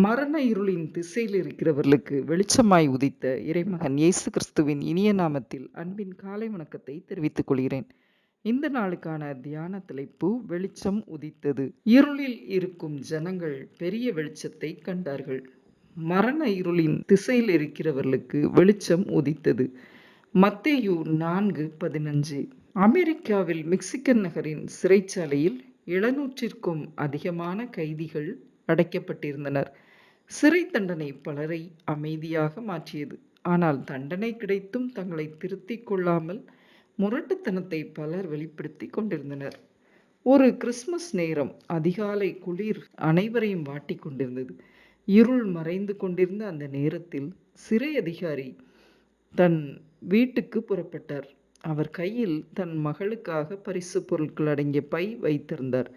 மரண இருளின் திசையில் இருக்கிறவர்களுக்கு வெளிச்சமாய் உதித்த இறைமகன் இயேசு கிறிஸ்துவின் இனிய நாமத்தில் அன்பின் காலை வணக்கத்தை தெரிவித்துக் கொள்கிறேன். இந்த நாளுக்கான தியான தலைப்பு வெளிச்சம் உதித்தது. இருளில் இருக்கும் ஜனங்கள் பெரிய வெளிச்சத்தை கண்டார்கள். மரண இருளின் திசையில் இருக்கிறவர்களுக்கு வெளிச்சம் உதித்தது. மத்தேயு நான்கு பதினஞ்சு. அமெரிக்காவில் மெக்சிகன் நகரின் சிறைச்சாலையில் எழுநூற்றிற்கும் அதிகமான கைதிகள் அடைக்கப்பட்டிருந்தனர். சிறை தண்டனை பலரை அமைதியாக மாற்றியது. ஆனால் தண்டனை கிடைத்தும் தங்களை திருத்திக் கொள்ளாமல் முரட்டுத்தனத்தை பலர் வெளிப்படுத்தி கொண்டிருந்தனர். ஒரு கிறிஸ்மஸ் நேரம் அதிகாலை குளிர் அனைவரையும் வாட்டி கொண்டிருந்தது. இருள் மறைந்து கொண்டிருந்த அந்த நேரத்தில் சிறை அதிகாரி தன் வீட்டுக்கு புறப்பட்டார். அவர் கையில் தன் மகளுக்காக பரிசு பொருட்கள் அடங்கிய பை வைத்திருந்தார்.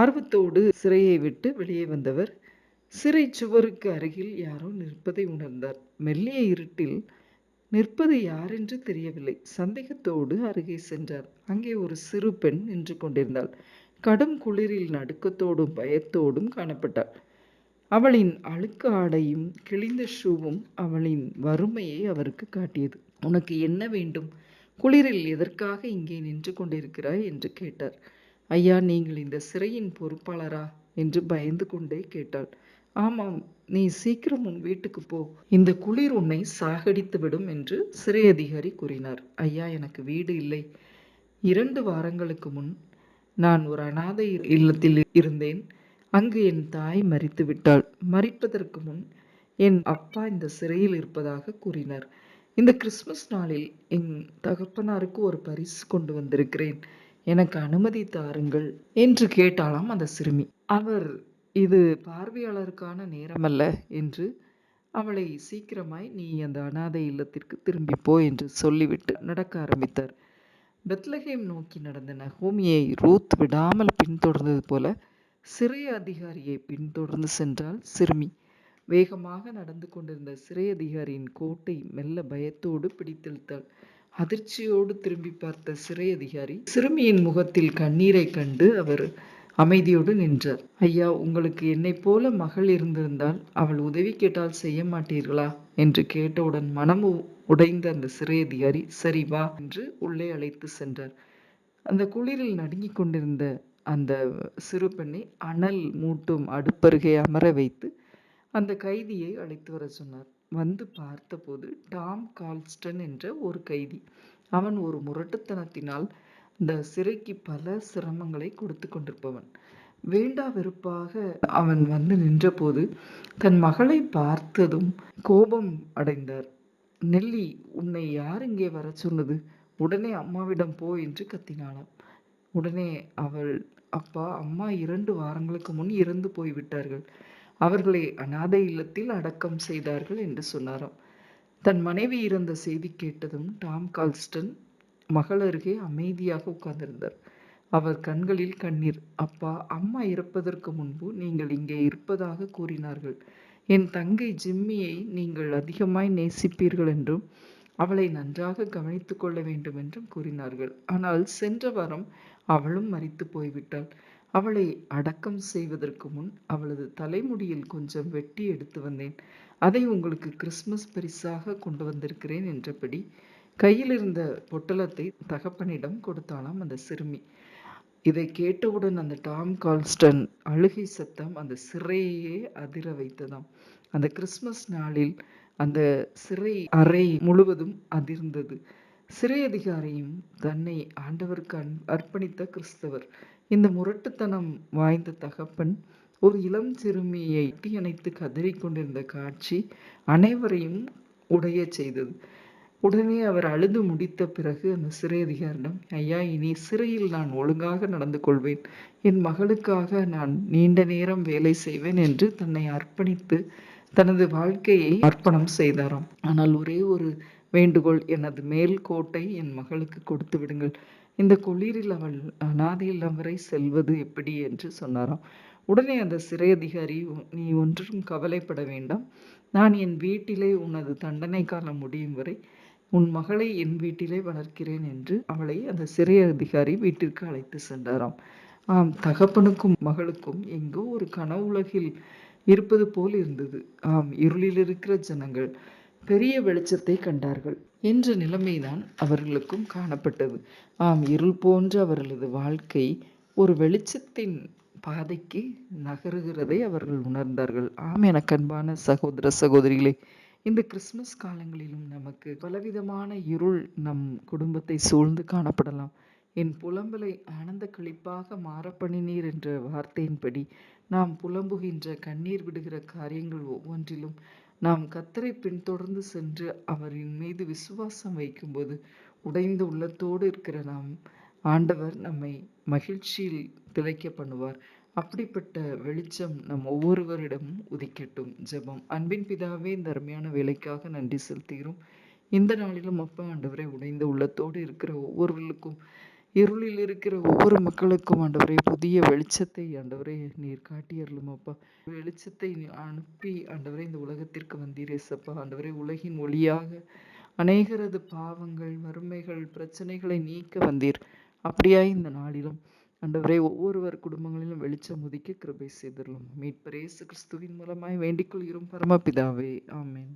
ஆர்வத்தோடு சிறையை விட்டு வெளியே வந்தவர் சிறை சுவருக்கு அருகில் யாரோ நிற்பதை உணர்ந்தார். மெல்லிய இருட்டில் நிற்பது யாரென்று தெரியவில்லை. சந்தேகத்தோடு அருகே சென்றார். அங்கே ஒரு சிறு பெண் நின்று கொண்டிருந்தாள். கடும் குளிரில் நடுக்கத்தோடும் பயத்தோடும் காணப்பட்டாள். அவளின் அழுக்கு ஆடையும் கிழிந்த ஷூவும் அவளின் வறுமையை அவருக்கு காட்டியது. உனக்கு என்ன வேண்டும்? குளிரில் எதற்காக இங்கே நின்று கொண்டிருக்கிறாய்? என்று கேட்டார். ஐயா நீங்கள் இந்த சிறையின் பொறுப்பாளரா? என்று பயந்து கொண்டே கேட்டாள். ஆமாம் நீ சீக்கிரம் உன் வீட்டுக்கு போ. இந்த குளிர் உன்னை சாகடித்து விடும் என்று சிறை அதிகாரி கூறினார். ஐயா எனக்கு வீடு இல்லை. இரண்டு வாரங்களுக்கு முன் நான் ஒரு அனாதை இல்லத்தில் இருந்தேன். அங்கு என் தாய் மறித்து விட்டாள். மறிப்பதற்கு முன் என் அப்பா இந்த சிறையில் இருப்பதாக கூறினார். இந்த கிறிஸ்மஸ் நாளில் என் தகப்பனாருக்கு ஒரு பரிசு கொண்டு வந்திருக்கிறேன். எனக்கு அனுமதி தாருங்கள் என்று கேட்டாலாம் அந்த சிறுமி. அவர் இது பார்வையாளருக்கான நேரமல்ல என்று அவளை சீக்கிரமாய் நீ அந்த அனாதை இல்லத்திற்கு திரும்பி போ என்று சொல்லிவிட்டு நடக்க ஆரம்பித்தார். பெத்லஹேம் நோக்கி நடந்த நகோமியை ரூத் விடாமல் பின்தொடர்ந்தது போல சிறை அதிகாரியை பின்தொடர்ந்து சென்றால் சிறுமி. வேகமாக நடந்து கொண்டிருந்த சிறை அதிகாரியின் கோட்டை மெல்ல பயத்தோடு பிடித்தெழுத்தாள். அதிர்ச்சியோடு திரும்பி பார்த்த சிறை அதிகாரி சிறுமியின் முகத்தில் கண்ணீரை கண்டு அவர் அமைதியோடு நின்றார். ஐயா உங்களுக்கு என்னை போல மகள் இருந்திருந்தால் அவள் உதவி கேட்டால் செய்ய மாட்டீர்களா? என்று கேட்டவுடன் மனம் உடைந்த அந்த சிறை அதிகாரி சரி வா என்று உள்ளே அழைத்து சென்றார். அந்த குளிரில் நடுங்கிக் கொண்டிருந்த அந்த சிறு பெண்ணை அனல் மூட்டும் அடுப்பருகே அமர வைத்து அந்த கைதியை அழைத்து வர சொன்னார். வந்து பார்த்தபோது டாம் கால்ஸ்டன் என்ற ஒரு கைதி. அவன் ஒரு முரட்டுத்தனத்தினால் இந்த சிறைக்கு பல சிரமங்களை கொடுத்து கொண்டிருப்பவன். வேண்டா வெறுப்பாக அவன் வந்து நின்றபோது தன் மகளை பார்த்ததும் கோபம் அடைந்தார். நெல்லி உன்னை யார் இங்கே வர சொன்னது? உடனே அம்மாவிடம் போ என்று கத்தினாளாம். உடனே அவள் அப்பா அம்மா இரண்டு வாரங்களுக்கு முன் இறந்து போய்விட்டார்கள். அவர்களை அனாதை இல்லத்தில் அடக்கம் செய்தார்கள் என்று சொன்னாராம். தன் மனைவி இறந்த செய்தி கேட்டதும் டாம் கால்ஸ்டன் மகள் அருகே அமைதியாக உட்கார்ந்திருந்தார். அவர் கண்களில் கண்ணீர் அப்பா அம்மா இறப்பதற்கு முன்பு நீங்கள் இங்கே இருப்பதாக கூறினார்கள். என் தங்கை ஜிம்மியை நீங்கள் அதிகமாய் நேசிப்பீர்கள் என்றும் அவளை நன்றாக கவனித்துக் கொள்ள வேண்டும் என்றும் கூறினார்கள். ஆனால் சென்ற வாரம் அவளும் மறித்து போய்விட்டாள். அவளை அடக்கம் செய்வதற்கு முன் அவளது தலைமுடியில் கொஞ்சம் வெட்டி எடுத்து வந்தேன். அதை உங்களுக்கு கிறிஸ்மஸ் பரிசாக கொண்டு வந்திருக்கிறேன் என்றபடி கையில் இருந்த பொட்டலத்தை தகப்பனிடம் கொடுத்தாலாம் அந்த சிறுமி. இதை கேட்டவுடன் அந்த டாம் கால்ஸ்டன் அழுகை சத்தம் அந்த சிறையே அதிர வைத்ததாம். அந்த கிறிஸ்மஸ் நாளில் அந்த சிறை அறை முழுவதும் அதிர்ந்தது. சிறை அதிகாரியும் தன்னை ஆண்டவருக்கு அர்ப்பணித்த கிறிஸ்தவர் இந்த முரட்டுத்தனம் வாய்ந்த தகப்பன் ஒரு இளம் சிறுமியை அணைத்து கதறிக்கொண்டிருந்த காட்சி அனைவரையும் உடைய செய்தது. உடனே அவர் அழுது முடித்த பிறகு அந்த சிறை அதிகாரிடம் ஐயா இனி சிறையில் நான் ஒழுங்காக நடந்து கொள்வேன். என் மகளுக்காக நான் நீண்ட நேரம் வேலை செய்வேன் என்று தன்னை அர்ப்பணித்து தனது வாழ்க்கையை அர்ப்பணம் செய்தாராம். ஆனால் ஒரே ஒரு வேண்டுகோள் எனது மேல் கோட்டை என் மகளுக்கு கொடுத்து விடுங்கள். இந்த குளிரில் அவள் அனாதை இல்லம் வரை செல்வது எப்படி? என்று சொன்னாராம். உடனே அந்த சிறை அதிகாரி நீ ஒன்றும் கவலைப்பட வேண்டாம். நான் என் வீட்டிலே உனது தண்டனை காலம் முடியும் வரை உன் மகளை என் வீட்டிலே வளர்க்கிறேன் என்று அவளை அந்த சிறை அதிகாரி வீட்டிற்கு அழைத்து சென்றாராம். ஆம் தகப்பனுக்கும் மகளுக்கும் எங்கோ ஒரு கனவுலகில் இருப்பது போல் இருந்தது. ஆம் இருளில் இருக்கிற ஜனங்கள். பெரிய வெளிச்சத்தை கண்டார்கள். என்ற நிலைமைதான் அவர்களுக்கும் காணப்பட்டது. ஆம் இருள் போன்ற அவர்களது வாழ்க்கை ஒரு வெளிச்சத்தின் பாதைக்கு நகருகிறதை அவர்கள் உணர்ந்தார்கள். ஆம் என கண்பான சகோதர சகோதரிகளே இந்த கிறிஸ்மஸ் காலங்களிலும் நமக்கு பலவிதமான இருள் நம் குடும்பத்தை சூழ்ந்து காணப்படலாம். என் புலம்பலை ஆனந்த களிப்பாக மாறப்பணிநீர் என்ற வார்த்தையின்படி நாம் புலம்புகின்ற கண்ணீர் விடுகிற காரியங்கள் ஒவ்வொன்றிலும் நாம் கத்தரை பின்தொடர்ந்து சென்று அவரின் மீது விசுவாசம் வைக்கும்போது உடைந்த உள்ளத்தோடு இருக்கிற நாம் ஆண்டவர் நம்மை மகிழ்ச்சியில் திளைக்க பண்ணுவார். அப்படிப்பட்ட வெளிச்சம் நம் ஒவ்வொருவரிடமும் உதிக்கட்டும். ஜெபம். அன்பின் பிதாவே இந்த அருமையான வேலைக்காக நன்றி செலுத்துகிறோம். இந்த நாளிலும் அப்பா ஆண்டவரை உடைந்த உள்ளத்தோடு இருக்கிற ஒவ்வொருவர்களுக்கும் இருளில் இருக்கிற ஒவ்வொரு மக்களுக்கும் ஆண்டவரே புதிய வெளிச்சத்தை ஆண்டவரே நீர் காட்டியருளுமப்பா வெளிச்சத்தை அனுப்பி ஆண்டவரே இந்த உலகத்திற்கு வந்தீரேசப்பா ஆண்டவரே உலகின் ஒளியாக அநேகரது பாவங்கள் வறுமைகள் பிரச்சனைகளை நீக்க வந்தீர். அப்படியாய் இந்த நாளிலும் ஆண்டவரே ஒவ்வொருவர் குடும்பங்களிலும் வெளிச்சம் உதிக்க கிருபை செய்திருளும். மீட்பரேசு கிறிஸ்துவின் மூலமாய் வேண்டிக் கொள்கிறோம் பரமபிதாவே. ஆமேன்.